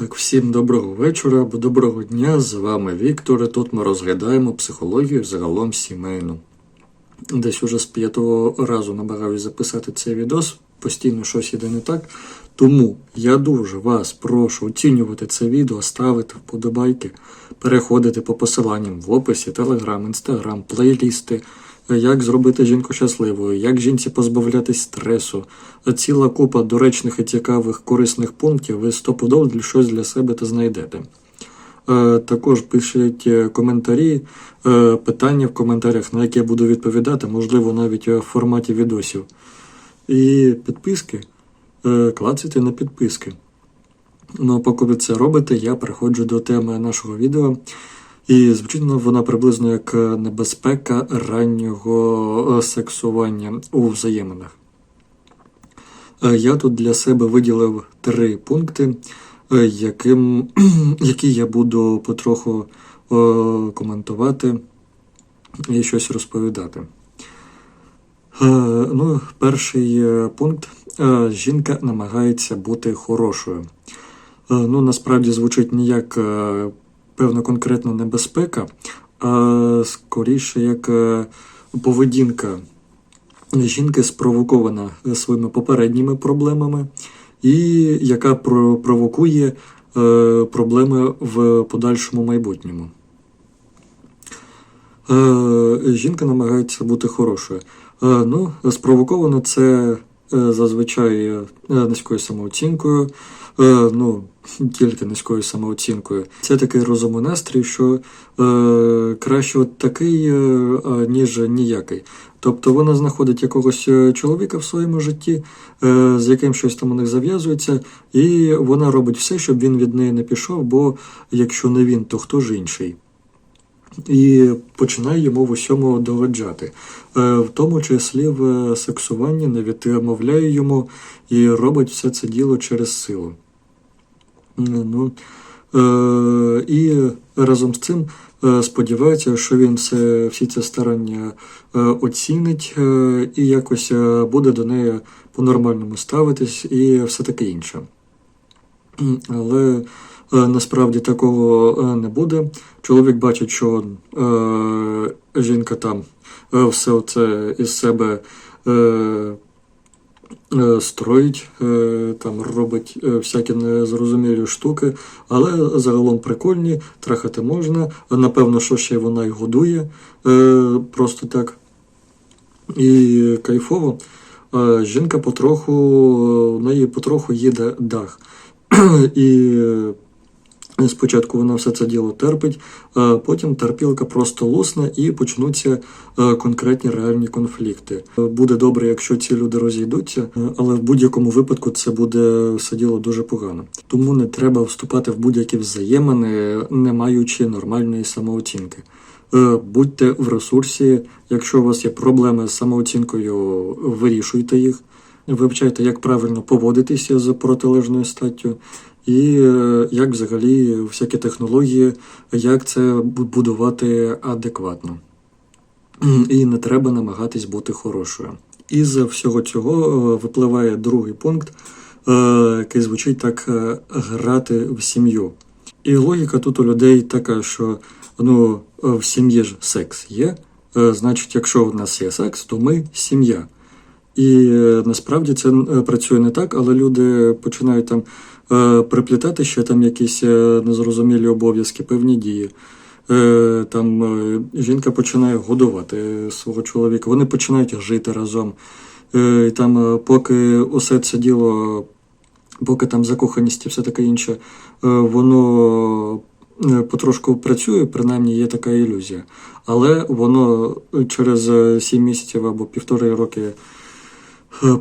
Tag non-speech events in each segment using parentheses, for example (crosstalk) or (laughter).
Так, всім доброго вечора або доброго дня. З вами Віктор. і Тут ми розглядаємо психологію загалом сімейну. Десь уже з п'ятого разу намагаюся записати цей відос, постійно щось іде не так. Тому я дуже вас прошу оцінювати це відео, ставити вподобайки, переходити по посиланням в описі, телеграм, інстаграм, плейлісти, як зробити жінку щасливою, як жінці позбавлятись стресу. Ціла купа доречних і цікавих корисних пунктів ви стопудов щось для себе та знайдете. Е, Також пишіть е, коментарі, е, питання в коментарях, на які я буду відповідати, можливо, навіть в форматі відосів. І підписки. Клацайте на підписки. Ну, а поки ви це робите, я переходжу до теми нашого відео. І звучить вона приблизно як е, небезпека раннього е, сексування у взаєминах. Е, Я тут для себе виділив три пункти, яким, (clears throat) які я буду потроху коментувати і щось розповідати. Ну, перший пункт. Жінка намагається бути хорошою. Ну, насправді звучить не як е, певна конкретна небезпека, а скоріше як е, поведінка жінки спровокована своїми попередніми проблемами, і яка провокує е, проблеми в подальшому майбутньому. Е, Жінка намагається бути хорошою. Ну, спровоковано це зазвичай низькою самооцінкою, ну, тільки низькою самооцінкою. Це такий розумний настрій, що е, краще от такий, е, ніж ніякий. Тобто вона знаходить якогось е, чоловіка в своєму житті, е, з яким щось там у них зав'язується, і вона робить все, щоб він від неї не пішов, бо якщо не він, то хто ж інший? і починає йому в усьому догоджати, Е, в тому числі в сексуванні не відмовляє йому і робить все це діло через силу. Е, Ну, е, і разом з цим е, сподівається, що він все, всі ці старання е, оцінить е, і якось буде до неї по-нормальному ставитись і все таке інше. Але насправді такого не буде. Чоловік бачить, що е, жінка там все це із себе е, строїть, е, там робить е, всякі незрозумілі штуки, але загалом прикольні, трахати можна. Напевно, що ще вона й годує е, просто так. І кайфово. Е, Жінка потроху, в неї потроху їде дах. (clears throat) І е, спочатку вона все це діло терпить, а потім терпілка просто лусне і почнуться е, конкретні реальні конфлікти. Е, Буде добре, якщо ці люди розійдуться, е, але в будь-якому випадку це буде все діло дуже погано. Тому не треба вступати в будь-які взаємини, не маючи нормальної самооцінки. Е, Будьте в ресурсі, якщо у вас є проблеми з самооцінкою, вирішуйте їх. Вивчайте, як правильно поводитися з протилежною статтю, і е, як взагалі всякі технології, як це будувати адекватно. І не треба намагатись бути хорошою. Із всього цього е, випливає другий пункт, е, який звучить так: грати в сім'ю. І логіка тут у людей така, що ну, в сім'ї ж секс є. Значить, якщо в нас є секс, то ми сім'я. І насправді це працює не так, але люди починають там приплітати ще там якісь е, незрозумілі обов'язки, певні дії. Е, Там е, жінка починає годувати свого чоловіка, вони починають жити разом. Е, І там, е, поки усе це діло, поки там закоханість і все таке інше, е, воно е, потрошку працює, принаймні є така ілюзія. Але воно через 7 місяців або півтори роки е,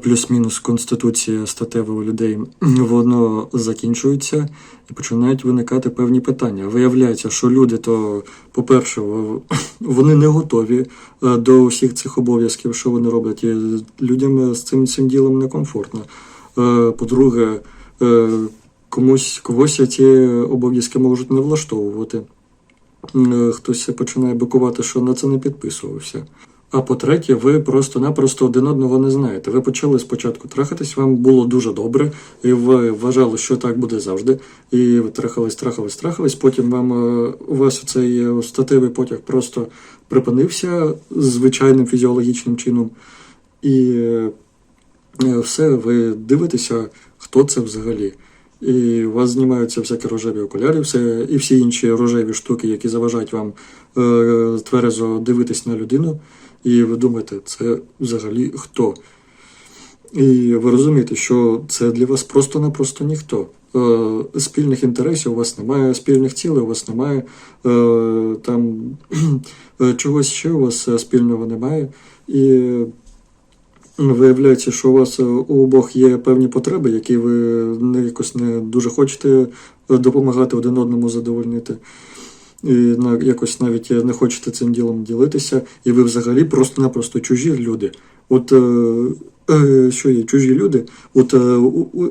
плюс-мінус конституція статева у людей, воно закінчується і починають виникати певні питання. Виявляється, що люди, то, по-перше, вони не готові е, до всіх цих обов'язків, що вони роблять. І людям з цим цим ділом некомфортно. Е, По-друге, е, комусь когось ці обов'язки можуть не влаштовувати. Е, Хтось починає бикувати, що на це не підписувався. А по-третє, ви просто-напросто один одного не знаєте. Ви почали спочатку трахатись, вам було дуже добре, і ви вважали, що так буде завжди. І ви трахались, трахались, трахались. Потім вам е, у вас цей е, статевий потяг просто припинився звичайним фізіологічним чином. І е, все, ви дивитеся, хто це взагалі. І у вас знімаються всякі рожеві окуляри, все, і всі інші рожеві штуки, які заважають вам е, тверезо дивитись на людину. І ви думаєте, це взагалі хто? І ви розумієте, що це для вас просто-напросто ніхто. Е, спільних інтересів у вас немає, спільних цілей у вас немає, е, там (clears throat) е, чогось ще у вас спільного немає. І виявляється, що у вас у обох є певні потреби, які ви якось не дуже хочете допомагати один одному задовольнити. І якось навіть не хочете цим ділом ділитися, і ви взагалі просто-напросто чужі люди. От е, е, що є, чужі люди, от е,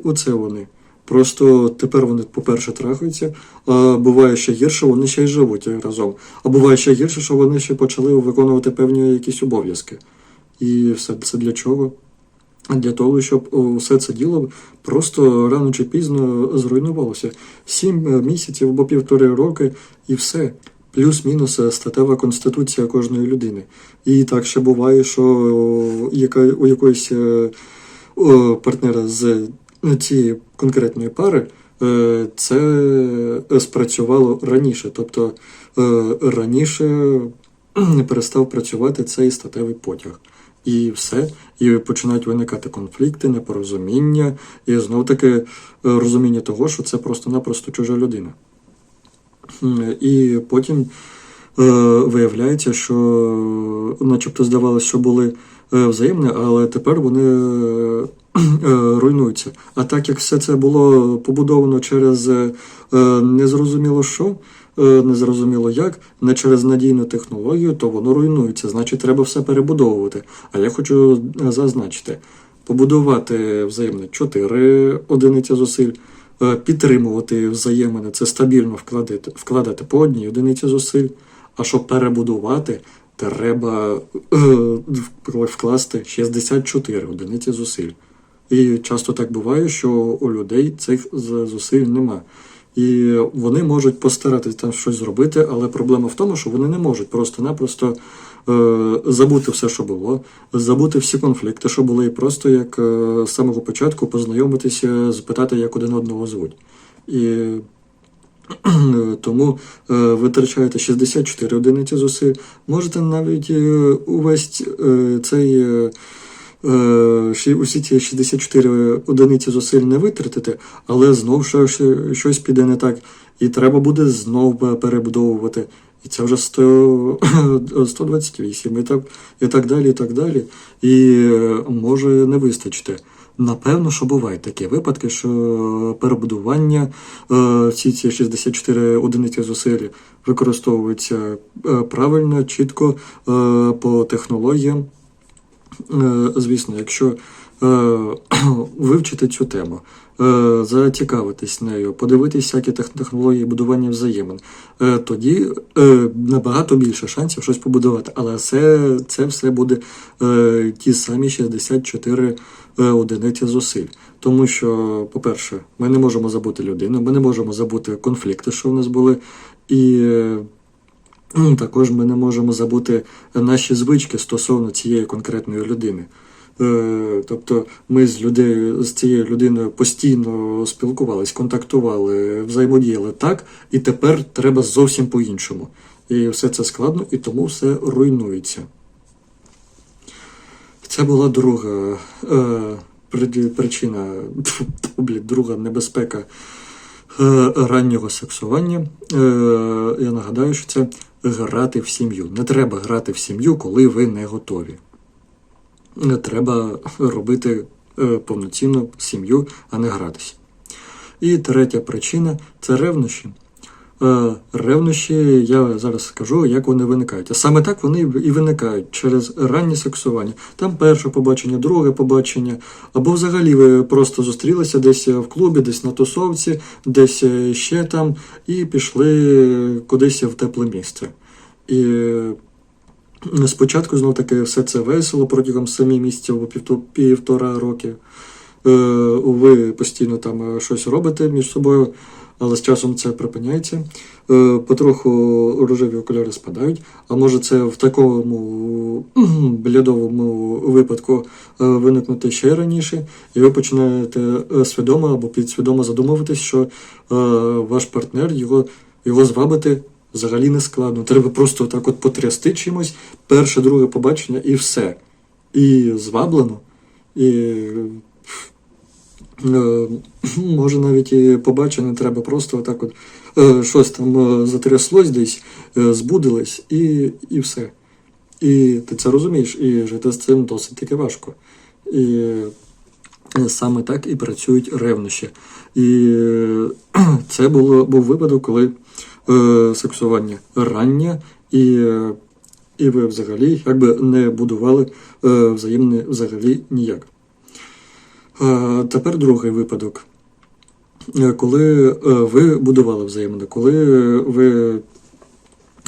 оце вони. Просто тепер вони, по-перше, трахаються, а буває ще гірше, вони ще й живуть разом. А буває ще гірше, що вони ще почали виконувати певні якісь обов'язки. І все це для чого? Для того, щоб о, все це діло просто рано чи пізно зруйнувалося. Сім е, місяців або півтори роки, і все. Плюс-мінус е, статева конституція кожної людини. І так ще буває, що у якоїсь е, партнера з е, цієї конкретної пари е, це е, спрацювало раніше. Тобто е, раніше не перестав працювати цей статевий потяг. І все, і починають виникати конфлікти, непорозуміння, і знов таки е, розуміння того, що це просто-напросто чужа людина. І потім е, виявляється, що начебто здавалося, що були е, взаємні, але тепер вони е, (clears throat) руйнуються. А так як все це було побудовано через е, незрозуміло що, незрозуміло як, не через надійну технологію, то воно руйнується. Значить, треба все перебудовувати. А я хочу е, зазначити, побудувати взаємне 4 одиниці зусиль, е, підтримувати взаємини, це стабільно вкладати, вкладати по одній одиниці зусиль. А щоб перебудувати, треба е, вкласти 64 одиниці зусиль. І часто так буває, що у людей цих зусиль нема. І вони можуть постаратись там щось зробити, але проблема в тому, що вони не можуть просто-напросто е, забути все, що було, забути всі конфлікти, що були, і просто як е, з самого початку познайомитися, запитати, як один одного звуть. І (clears throat) тому е, витрачаєте 64 одиниці зусиль. Можете навіть е, увесь е, цей. е, усі ці 64 одиниці зусиль не витратити, але знов що- що- щось піде не так. І треба буде знов перебудовувати. І це вже 100, 128, (coughs) і так, і так далі, і так далі. І е, може не вистачити. Напевно, що бувають такі випадки, що перебудування е, всі ці 64 одиниці зусиль використовуються е, правильно, чітко е, по технологіям. Е, звісно, якщо е, (clears throat) вивчити цю тему, е, зацікавитись нею, подивитись всякі технології будування взаємин, тоді набагато більше шансів щось побудувати. Але це, це все буде ті самі 64 е, одиниці зусиль. Тому що, по-перше, ми не можемо забути людину, ми не можемо забути конфлікти, що в нас були. І Також ми не можемо забути наші звички стосовно цієї конкретної людини. Е, Тобто ми з людей з цією людиною постійно спілкувались, контактували, взаємодіяли так, і тепер треба зовсім по-іншому. І все це складно, і тому все руйнується. Це була друга е, причина, (laughs) блін, друга небезпека е, раннього сексування. Е, я нагадаю, що це грати в сім'ю. Не треба грати в сім'ю, коли ви не готові. Не треба робити е, повноцінну сім'ю, а не гратися. І третя причина це ревнощі. Е, Ревнощі, я зараз скажу, як вони виникають. А саме так вони і виникають через раннє сексування. Там перше побачення, друге побачення, або взагалі ви просто зустрілися десь в клубі, десь на тусовці, десь е, ще там, і пішли кудись в тепле місце. І Спочатку знов таки все це весело протягом самі місяців або півтора роки. Е, ви постійно там щось робите між собою, але з часом це припиняється. Е, потроху рожеві окуляри спадають. А може це в такому блядовому випадку е, виникнути ще раніше, і ви починаєте е, свідомо або підсвідомо задумуватись, що ваш партнер його, його звабити взагалі не складно. Треба просто так от потрясти чимось, перше, друге побачення і все. І зваблено. І (clears throat) Може навіть і побачення треба просто отак от е, щось там е, затряслось десь, е, збудилось і, і все. І ти це розумієш, і жити з цим досить таки важко. І е, саме так і працюють ревнощі. І е, (clears throat) це було, був випадок, коли е, сексування раннє, і, е, і ви взагалі якби не будували е, взаємне взагалі ніяк. Тепер другий випадок. Е, Коли е, ви будували взаємини, коли ви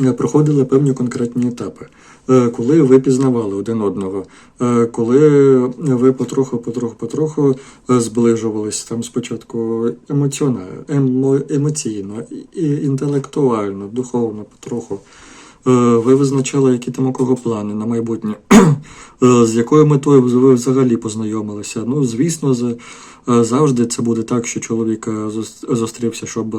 е, проходили певні конкретні етапи, коли ви пізнавали один одного, коли ви потроху, потроху, потроху зближувалися там спочатку емоціонально, емо, емоційно, інтелектуально, духовно, потроху. Е, Ви визначали, які там у кого плани на майбутнє, (clears throat) Е, з якою метою ви взагалі познайомилися. Ну, звісно, е, завжди це буде так, що чоловік зустрівся, щоб (clears throat)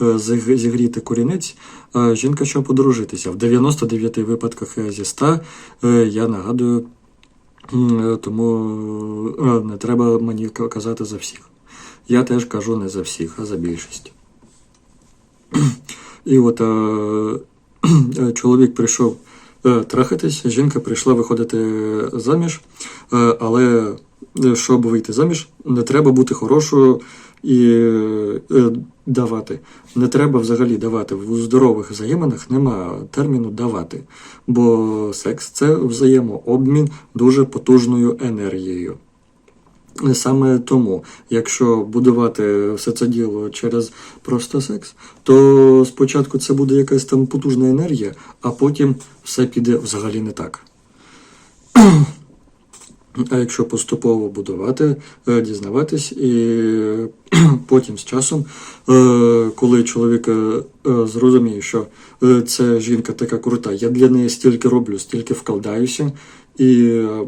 зіг- зігріти корінець, а жінка, щоб подружитися. В 99 випадках зі 100, е, я нагадую, тому не треба мені казати за всіх. Я теж кажу не за всіх, а за більшість. (clears throat) І от е, (clears throat) чоловік прийшов е, трахатись, жінка прийшла виходити заміж, е, але щоб вийти заміж, не треба бути хорошою і давати. Не треба взагалі давати. В здорових взаєминах нема терміну давати, бо секс це взаємообмін дуже потужною енергією. Саме тому, якщо будувати все це діло через просто секс, то спочатку це буде якась там потужна енергія, а потім все піде взагалі не так. (clears throat) А якщо поступово будувати, е, дізнаватись, і (clears throat) потім з часом, е, коли чоловік е, е, зрозуміє, що е, ця жінка така крута, я для неї стільки роблю, стільки вкладаюся, і е, е, е,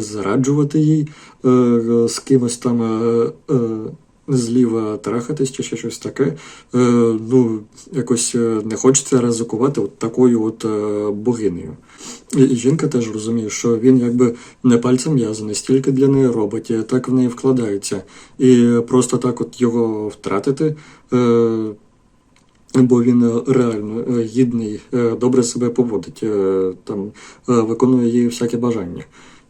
зраджувати їй, е, е, з кимось там е, е, зліва трахатись чи ще щось таке. Е, ну, якось е, не хочеться ризикувати от такою от е, богинею. І жінка теж розуміє, що він якби не пальцем в'язаний, стільки для неї робить, так в неї вкладається. І просто так от його втратити. Бо він е, реально е, гідний, е, добре себе поводить, там виконує її всякі бажання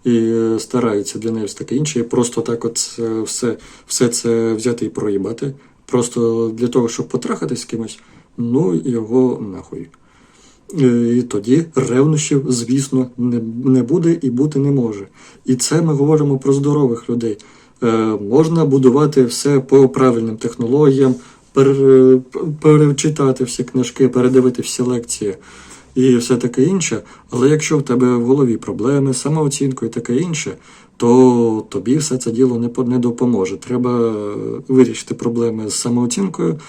і старається для неї все таке інше. І просто так, от все, все це взяти і проїбати. Просто для того, щоб потрахатись з кимось, ну його нахуй. І тоді ревнощів, звісно, не, не буде і бути не може. І це ми говоримо про здорових людей. Можна будувати все по правильним технологіям, перечитати всі книжки, передивити всі лекції і все таке інше. Але якщо в тебе в голові проблеми, з самооцінкою і таке інше, то тобі все це діло не, не допоможе. Треба вирішити проблеми з самооцінкою.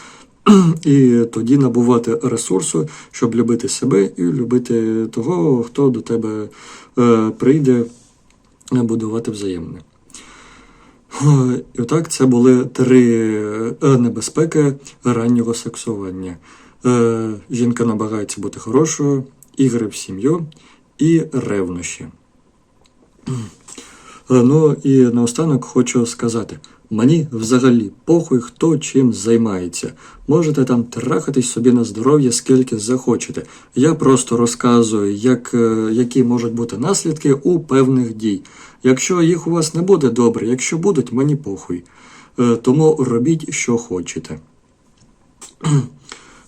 (clears throat) І тоді набувати ресурсу, щоб любити себе і любити того, хто до тебе е, прийде будувати взаємне. І отак це були три е, небезпеки раннього сексування. Е, Жінка намагається бути хорошою, ігри в сім'ю і ревнощі. Е, Ну і наостанок хочу сказати: мені взагалі похуй, хто чим займається. Можете там трахатись собі на здоров'я скільки захочете. Я просто розказую, як, е, які можуть бути наслідки у певних дій. Якщо їх у вас не буде добре, якщо будуть, мені похуй. Е, Тому робіть, що хочете. (clears throat)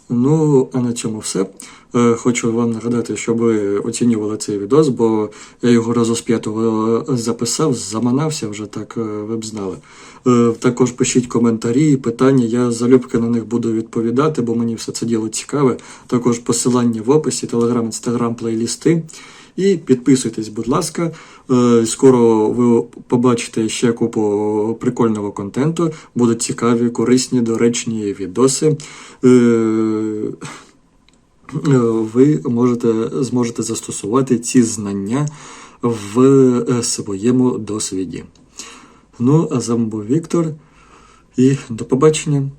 Ну, а на цьому все. Е, Хочу вам нагадати, щоб ви оцінювали цей відос, бо я його разу з п'ятого записав, заманався вже так, е, ви б знали. Е, Також пишіть коментарі, питання, я залюбки на них буду відповідати, бо мені все це діло цікаве. Також посилання в описі, телеграм, інстаграм, плейлісти. І підписуйтесь, будь ласка. Е, Скоро ви побачите ще купу прикольного контенту. Будуть цікаві, корисні, доречні відоси. Е, Ви можете зможете застосувати ці знання в е, своєму досвіді. Ну, а з вами був Віктор. І до побачення.